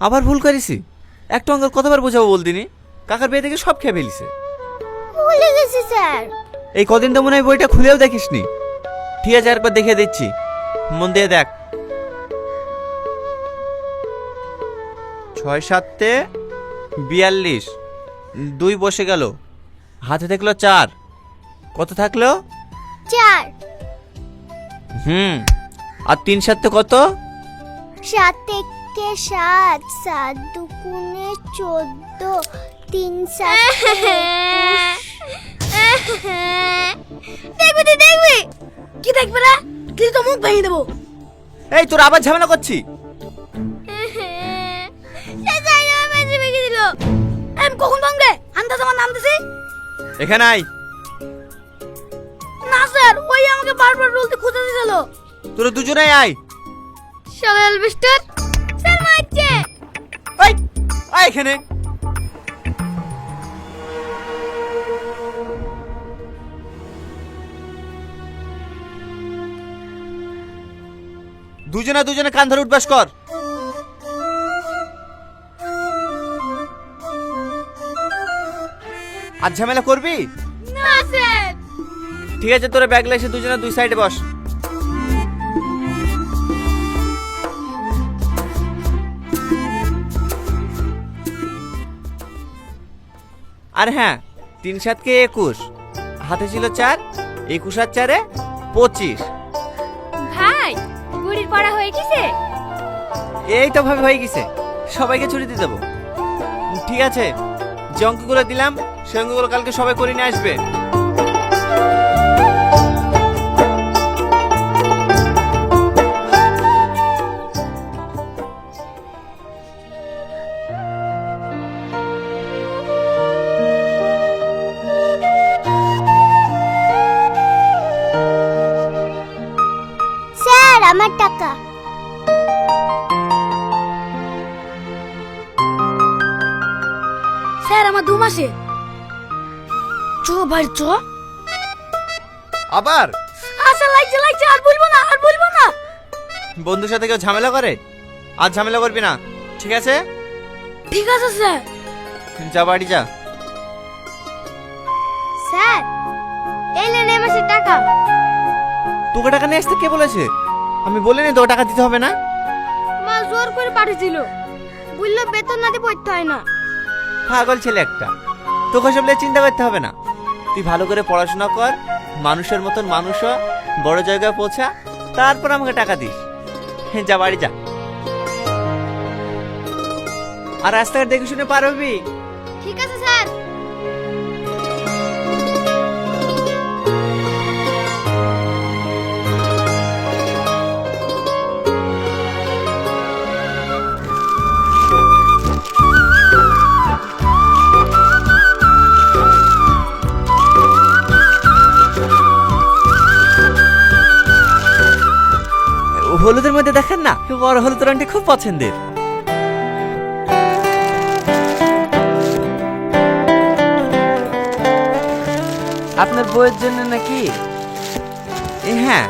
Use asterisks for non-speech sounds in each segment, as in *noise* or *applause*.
আবার ভুল করেছি। একটু অঙ্কের কতবার বোঝাবো বলদিনি? কাকার বিয়ে থেকে সব খেয়ে ফেলিছে। ভুলে গেছি স্যার। এই কদিন তো মনে হয় বইটা খুলেও দেখিসনি। ঠিক আছে একবার দেখিয়ে দিচ্ছি। মন দিয়ে দেখ। ছয় সাতে বিয়াল্লিশ। দুই বসে গেল। হাতে থাকল চার। কত থাকল? চার। হুম। আর তিন সাতে কত? সাত থেকে সাত সাত দুগুণে চোদ্দ তিন সাত দেখবি তুই দেখবি। কি দেখবে না তুই তো মুখ ভেঙে দেবো। এই তোর আবার ঝামেলা করছি। আমি কখন ভাঙবে আমি তো তোমার নাম দিছি। এখানে আয়। না স্যার ওই আমাকে বারবার বলতে খুঁজে দিছিল। তোরা দুজনেই আয়। শালা এলবিস্টার আয় এখানে। দুজনে দুজনে কান ধরে উঠবাস কর। আর ঝামেলা করবি? ঠিক আছে তোরা ব্যাগ এসে দুজনে দুই সাইডে বস। আর হ্যাঁ তিন সাতকে একুশ। হাতে ছিল চার একুশ আর চারে পঁচিশ। ভাই গুড়ির পড়া হয়ে গেছে? এই তো ভাবে হয়ে গেছে। সবাইকে ছুটি দিয়ে দেবো। ঠিক আছে যে অঙ্কগুলো দিলাম সে অঙ্কগুলো কালকে সবাই করে নিয়ে আসবে। স্যার আমার দু মাসে। চ ভাই চ। আবার? আচ্ছা লাগছে লাগছে আর বলব না আর বলব না। বন্ধুর সাথে কেউ ঝামেলা করে? আর ঝামেলা করবি না। ঠিক আছে? ঠিক আছে স্যার। যা বাড়ি যা। স্যার এই নেন এই মাসের টাকা। তোকে টাকা নিয়ে আসতে কে বলেছে? আমি বলিনি তোকে টাকা দিতে হবে না। মা জোর করে পাঠিয়েছিল। বলল বেতন না দিয়ে পড়তে হয় না। পাগল ছেলে একটা। তোকে সব নিয়ে চিন্তা করতে হবে না। তুই ভালো করে পড়াশোনা কর, মানুষের মতন মানুষ বড় জায়গায় পৌঁছা, তারপর আমাকে টাকা দিস। যা, বাড়ি যা। আর রাস্তাঘাট দেখে শুনে পার হলুদের মধ্যে দেখেন না? বড় হলুদ রঙটি খুব পছন্দের। আপনার বইয়ের জন্য নাকি? হ্যাঁ।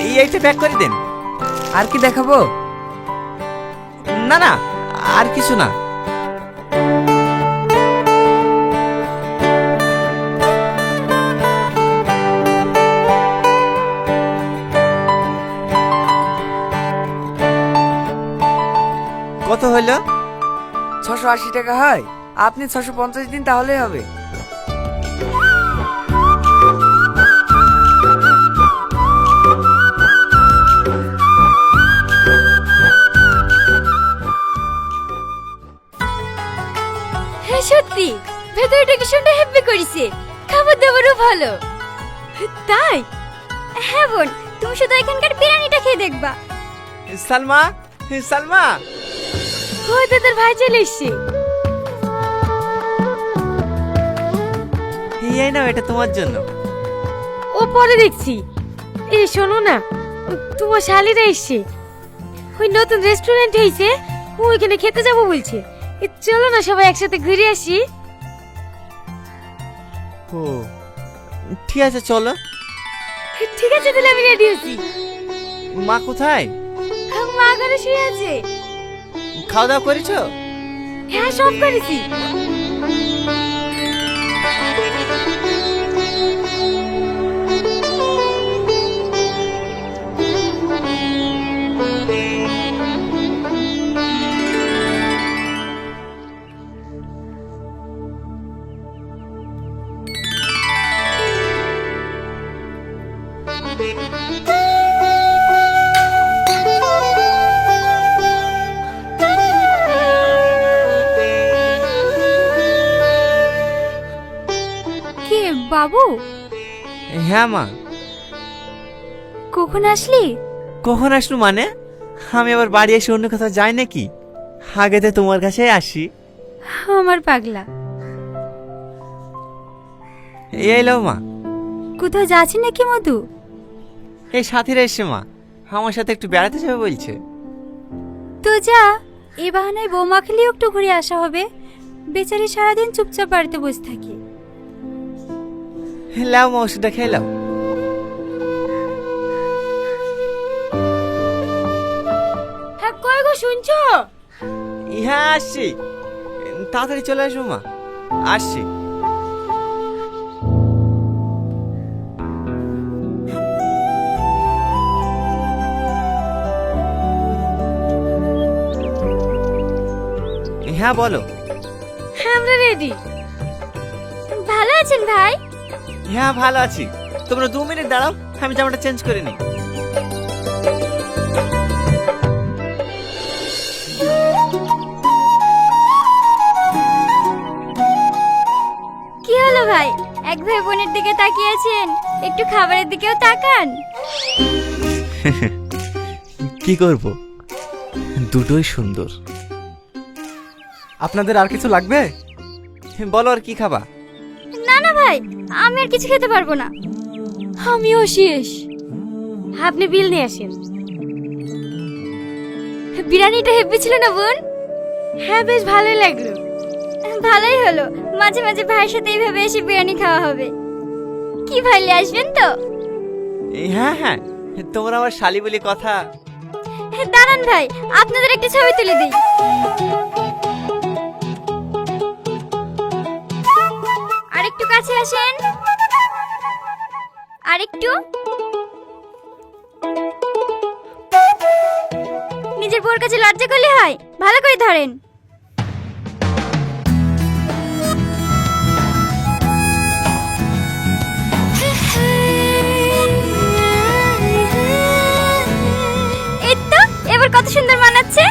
এই, এইটা প্যাক করে দেন। আর কি দেখাবো? না না, আর কিছু না। হলো? ছশো আশি টাকা হয়? আপনি ছশো পঞ্চাশ দিন তাহলে হবে। হ্যাঁ সত্যি। ভেতরে ডেকোরেশনটা হেভি করেছে। খাবার দাবারও ভালো। তাই? হ্যাঁ বোন তুমি শুধু এখানকার বিরিয়ানিটা খেয়ে দেখবা। সালমা সালমা! ওই তোদের ভাই চলে এসছে। এই নাও এটা তোমার জন্য। ও পরে দেখছি। এ শোনো না তোমার শালিরা এসছে। ওই নতুন রেস্টুরেন্ট হয়েছে ওইখানে খেতে যাব বলছে। এ, চলো না সবাই একসাথে ঘুরে আসি। ও ঠিক আছে চলো। ঠিক আছে তাহলে আমি রেডি আছি। মা কোথায়? মা ঘরে শুয়ে আছে। খাওয়া দাওয়া করেছ? হ্যাঁ সব করেছি। কে বাবু? হ্যাঁ মা। কখন আসলি? কখন আসলো মানে? আমি আবার বাড়ি এসে অন্য কোথাও যাই নাকি? আগে তো তোমার কাছে আসি। আমার পাগলা। এই এলো মা। কোথাও যাচ্ছি নাকি মধু? এই সাথীরা এসে মা। আমার সাথে একটু বেড়াতে যাবে বলছে। তো যা এ বাহানায় বৌমা খেলেও একটু ঘুরে আসা হবে। বেচারি সারাদিন চুপচাপ বাড়িতে বসে থাকি। লাও মা ওষুধটা খেয়ে লাও হ্যাঁ কয় গো শুনছো হ্যাঁ আসছি তাড়াতাড়ি চলে আসব মা আসছি হ্যাঁ বলো হ্যাঁ আমরা রেডি ভালো আছেন ভাই হ্যাঁ ভালো আছি। তোমরা দু মিনিট দাঁড়াও আমি জামাটা চেঞ্জ করে নিই। কি হলো ভাই? এক ভাই বোনের দিকে তাকিয়েছেন একটু খাবারের দিকেও তাকান। কি করব? দুটোই সুন্দর। আপনাদের আর কিছু লাগবে? বলো আর কি খাবা? না না ভাই আমি আর কিছু খেতে পারব না। আমিও শেষ। আপনি বিল নিয়ে আসেন। বিরিয়ানিটা হেব্বি ছিল না বোন? হ্যাঁ বেশ ভালোই লাগল। ভালোই হলো। মাঝে মাঝে ভাইয়ের সাথে এইভাবে এসে বিরিয়ানি খাওয়া হবে। কি ভাইলে আসবেন তো? হ্যাঁ হ্যাঁ তোমরা আমার শালি বলি কথা। দাঁড়ান ভাই আপনাদের একটা ছবি তুলে দিই। আরেকটু কাছে আসেন। আরেকটু। নিজের বোর কাছে লজ্জা করলে হয়। ভালো করে ধরেন। কত সুন্দর মানাচ্ছে।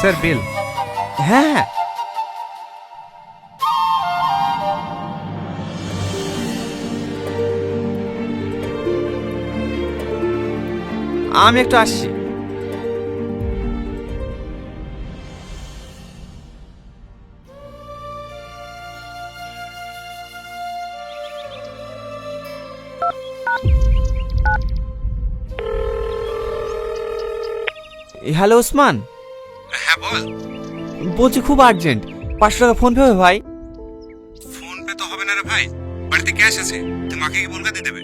Sir, bill. হ্যাঁ। আমি একটু আসছি। হ্যালো ওসমান। হ্যাঁ বল। বলছি খুব আর্জেন্ট। পাঁচশো টাকা ফোন পে হবে ভাই? ফোন পে তো হবে না রে ভাই। বাড়িতে ক্যাশ আছে। তুই মাকে কি বলকা দিয়ে দেবে।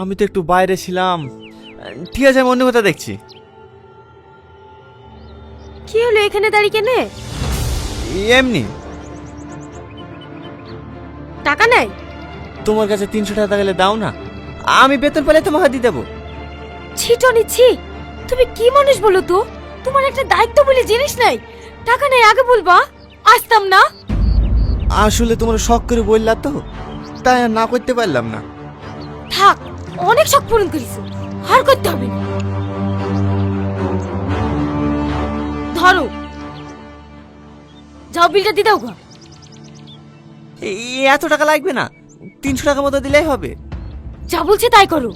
আমি তো একটু বাইরে ছিলাম। ঠিক আছে আমি অন্য কথা দেখছি। কি হলো এখানে দাঁড়িয়ে কেনে? এমনি। টাকা নাই? তোমার কাছে তিনশো টাকা গেলে দাও না। আমি বেতন পেলে তোমাকে দিয়ে দেবো। ছিটো নিচ্ছি তুমি কি মানুষ বলো তো? তোমার একটা দায়িত্ব বলে জিনিস নাই। টাকা নেই আগে বলবা। আসতাম না। আসলে তোমার শখ করে বললা তো তাই আর না করতে পারলাম না। থাক অনেক শখ পূরণ করিস আর করতে হবে না। ধরো। যাও বিলটা দিয়ে দাও গো। এই এত টাকা লাগবে না। তিনশো টাকা মতো দিলেই হবে। যা বলছে তাই করো।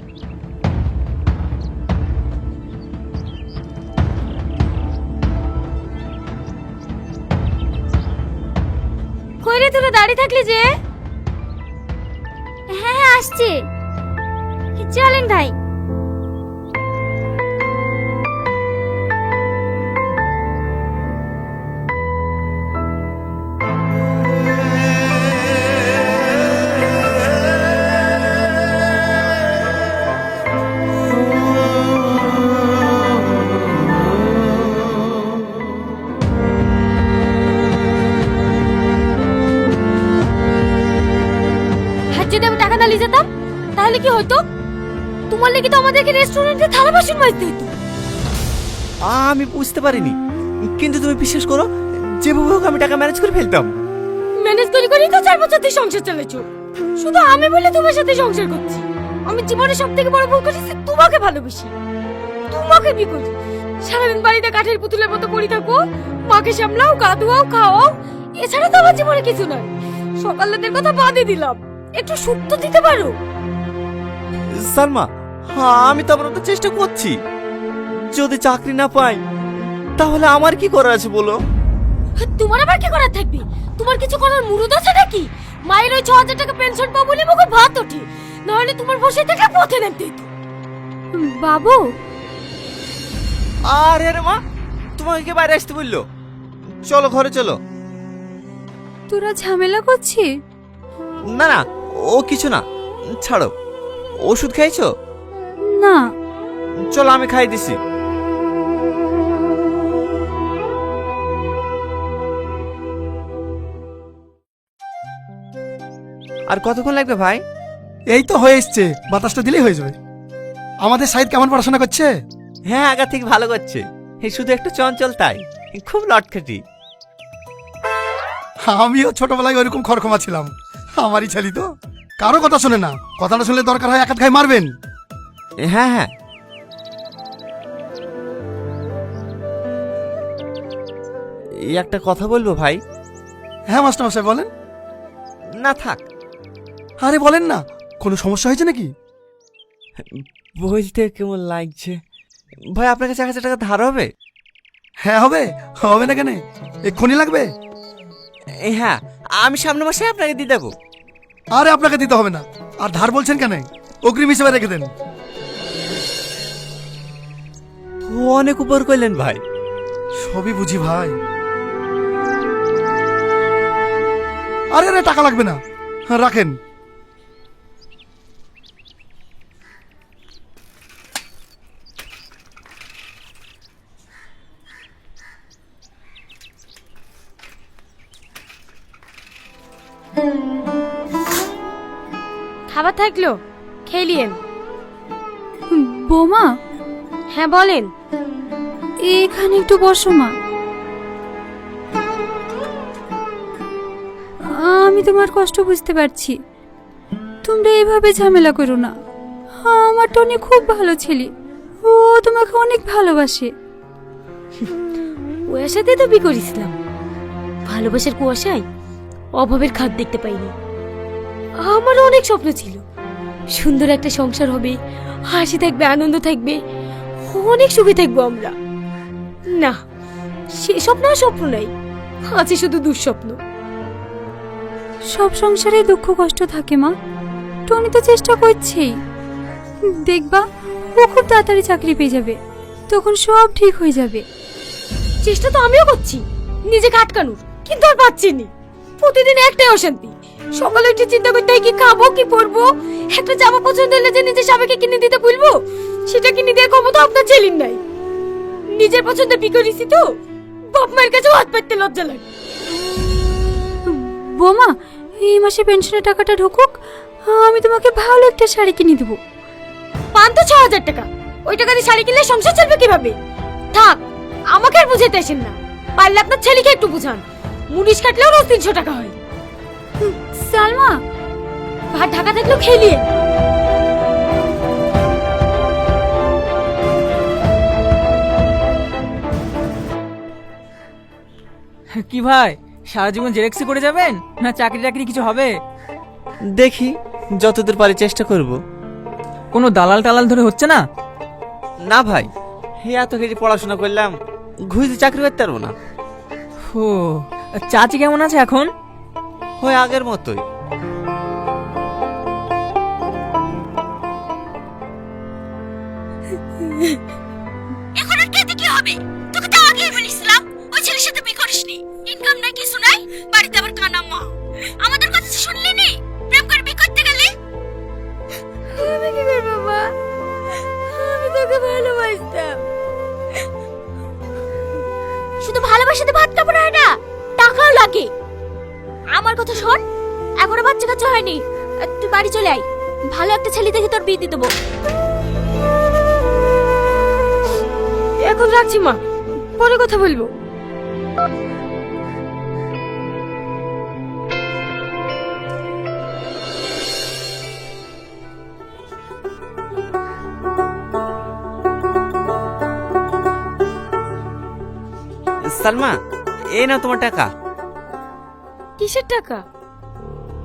কইরে তোরা দাঁড়িয়ে থাকলি যে? হ্যাঁ হ্যাঁ আসছি। চলেন ভাই। লেগে তো আমাদেরকে রেস্টুরেন্টে থালা বাসন মাজতে হতো? আমি বুঝতে পারিনি। কিন্তু তুমি বিশ্বাস করো যেভাবে হোক আমি টাকা ম্যানেজ করে ফেলতাম। ম্যানেজ করে করেই তো চার বছর থেকে সংসার চালাচ্ছো। শুধু আমি বলে তোমার সাথে সংসার করছি। আমি জীবনে সব থেকে বড় ভুল করেছি তোমাকে ভালোবাসি। তোমাকে বি করি সারাদিন বাড়িতে কাঠের পুতুলের মতো পড়ে থাকো মাকে সামলাও গা ধোয়াও খাওয়াও। এছাড়া তো আমার জীবনে কিছু নয় সকালের কথা বাদে দিলাম। একটু সুখ তো দিতে পারো। সালমা আমি তো আপনার চেষ্টা করছি। যদি চাকরি না পাই তাহলে আমার কি করার আছে বলো? তোমার আবার কি করার থাকবে? তোমার কিছু করার মুরুদ আছে নাকি? মায়ের ওই ছ হাজার টাকা পেনশন পাবো বলে মুখে ভাত ওঠে। নাহলে তোমার বসে থেকে পথে নামতে বাবু। আরে রে মা তোমাকে কে বাইরে আসতে বলল? চলো ঘরে চলো। তোরা ঝামেলা করছিস? না না ও কিছু না। ছাড়ো। ওষুধ খাইছো? না। চলো আমি খাই দিছি। আর কতক্ষণ লাগবে ভাই? এই তো হয়ে এসছে। বাতাসটা দিলেই হয়ে যাবে। আমাদের সাইড কেমন পড়াশোনা করছে? হ্যাঁ আগা থেকে ভালো করছে। এই শুধু একটু চঞ্চল তাই। খুব লটখাটি। আমিও ছোটবেলায় ওইরকম খরখমা ছিলাম। আমারই ছেলি তো। কারও কথা শোনে না। কথাটা শুনলে দরকার হয় একাত খাই মারবেন। হ্যাঁ হ্যাঁ। এই একটা কথা বলব ভাই? হ্যাঁ মাস্টার মশাই বলেন। না থাক। আরে বলেন না। কোনো সমস্যা হয়েছে নাকি? বলতে কেমন লাগছে? ভাই আপনার কাছে এক হাজার টাকা ধার হবে? হ্যাঁ হবে। হবে না কেন? এক্ষুনি লাগবে? এই হ্যাঁ আমি সামনে মাসে আপনাকে দিয়ে দেবো। আরে আপনাকে দিতে হবে না। আর ধার বলছেন কেন? অগ্রিম হিসেবে রেখে দেন। অনেক উপর করলেন ভাই। সবই বুঝি ভাই। আরে আরে টাকা লাগবে না। হ্যাঁ, রাখেন। খাবার থাকল খেলিয়েন বোমা হ্যাঁ বলেন। এখানে একটু বসো মা। আমি তোমার কষ্ট বুঝতে পারছি। তোমরা এইভাবে ঝামেলা করো না। আমার টনি খুব ভালো ছেলে। ও তোমাকে অনেক ভালোবাসে। ওর সাথে তো বি করেছিলাম। ভালোবাসার কুয়াশায় অভাবের খাদ দেখতে পাইনি। আমারও অনেক স্বপ্ন ছিল। সুন্দর একটা সংসার হবে হাসি থাকবে আনন্দ থাকবে। অনেক সুখে থাকব আমরা। না সে স্বপ্ন স্বপ্ন নাই। আছে শুধু দুঃস্বপ্ন। সব সংসারে দুঃখ কষ্ট থাকে মা। টনি তো চেষ্টা করছেই। দেখবা ও খুব তাড়াতাড়ি চাকরি পেয়ে যাবে। তখন সব ঠিক হয়ে যাবে। চেষ্টা তো আমিও করছি। নিজেকে আটকানোর। কিন্তু আর পাচ্ছি নি। প্রতিদিন একটাই অশান্তি। সকালে উঠে চিন্তা করতে হয় কি খাব কি পরবো? একটা জামা পছন্দ হলে যে নিজের স্বামীকে কিনে দিতে বলব সেটা কিনে দেওয়ার ক্ষমতা আপনার ছেলের নাই? নিজের পছন্দ বিকরিছি তো বাপ মায়ের কাছে হাত পাততে লজ্জা লাগে। বোমা এই মাসে পেনশনের টাকাটা ঢুকুক আমি তোমাকে ভালো একটা শাড়ি কিনে দেবো। পান তো ছ হাজার টাকা ওই টাকা দিয়ে শাড়ি কিনলে সংসার চলবে কীভাবে? থাক আমাকে আর বুঝাতে আসেন না। পারলে আপনার ছেলেকে একটু বুঝান মুনিশ কাটলেও রোজ তিনশো টাকা হয়। সালমা! ভাত ঢাকা থাকলেও খেলিয়ে। *laughs* কি ভাই সারা জীবন জেরেক্সি করে যাবেন? না চাকরি টাকরি কিছু হবে? দেখি যতদূর পারি চেষ্টা করব। কোনো দালাল টালাল ধরে হচ্ছে না? না ভাই হে এত কিছু পড়াশোনা করলাম ঘুষে চাকরি করতে পারব না। ও চাচি কেমন আছে এখন? হয় আগের মতোই। বাড়িতে আবার কানা মা আমাদের কথা তো শুনলি নি? প্রেম করে বিয়ে করতে গেলে? আমি কি করব মা? আমি তোকে ভালোবাসতাম। শুধু ভালোবাসাতে ভাত কাপড় হয় না টাকাও লাগে। আমার কথা শোন এখনও বাচ্চা কাচ্চা হয়নি। তুই বাড়ি চলে আয় ভালো একটা ছেলে দেখে তোর বিয়ে দিয়ে দেবো। এখন রাখছি মা। পরে কথা বলব। সালমা এই না তোমার টাকা। কিসের টাকা?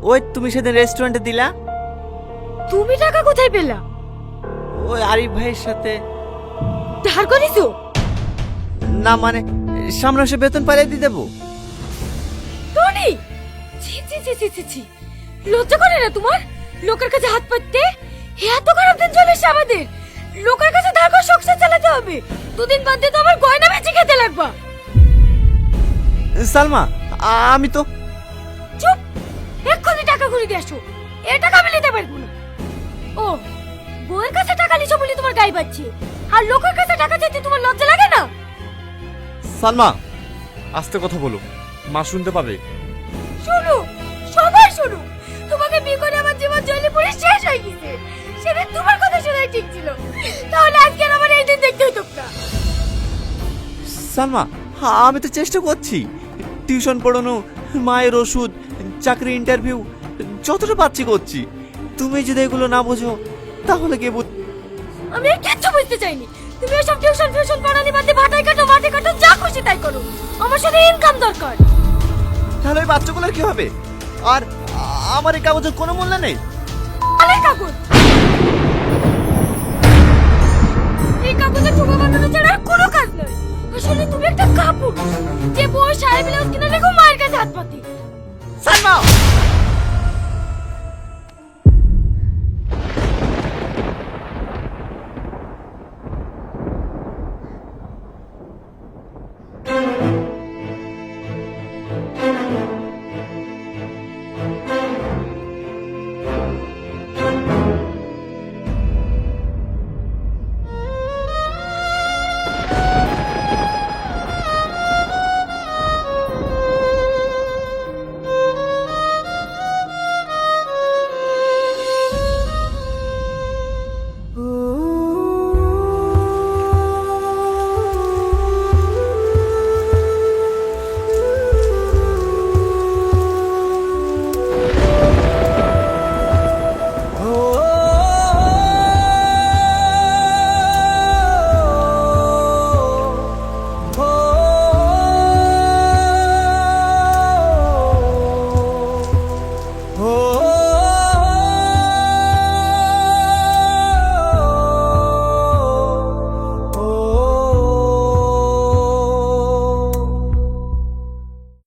ওই তুমি সেদিন রেস্টুরেন্টে দিলা। তুমি টাকা কোথায় পেলা? ওই আরিফ ভাইয়ের সাথে। ধার করিছো? না মানে সামনে এসে বেতন পালিয়ে দিয়ে দেবো। টনি! ছি ছি ছি ছি ছি ছি। লজ্জা করে না তোমার? লোকের কাছে হাত পাততে এত খারাপ দিন চলে এসে আমাদের। লোকের কাছে ধার করে সংসার চালাতে হবে। দুদিন বাদ দিয়ে তো আমার গয়না বেচে খেতে লাগবা। সালমা আমি তো চুপ! এক্ষুনি টাকা ঘুরে দিয়ে আসো। এ টাকা আমি নিতে পারব না। ও বউয়ের কাছে টাকা নিছো বলে তোমার গায়ে বাজছে। আর লোকের কাছে টাকা চাইতে তোমার লজ্জা লাগে না? সালমা আস্তে কথা বলো। মা শুনতে পাবে। শোনো সবাই শোনো। তোমাকে বিয়ে করে আমার জীবন জলে পড়ে শেষ হয়ে গেছে। সেদিন তোমার কথা শোনাই ঠিক ছিল। তাহলে আজকে আমার এই দিন দেখতে হতো না। সালমা আমি তো চেষ্টা করছি। টিউশন পড়ানো মায়ের ওষুধ চাকরি ইন্টারভিউ যতটা পাচ্ছি করছি। তুমি যদি এগুলো না বোঝো তাহলে কে বুঝ আমি আর কিচ্ছু বুঝতে চাইনি। তুমি ওসব টিউশন ফিউশন পড়ানি বাদে ভাটাই কাটো মাঠে কাটো যা খুশি তাই করো। আমার সাথে ইনকাম দরকার। তাহলে ওই বাচ্চাগুলোর কি হবে? আর আমার এই কাগজের কোনো মূল্য নেই? আরে কাগজ। এই কাগজে ঠোকা বানানো ছাড়া আর কোনো কাজ নয়। আসলে তুমি একটা কাপড় যে বউ সাহেব ব্লাউজ কিনে দেখো মায়ের কাছে হাত পাতি। সালমা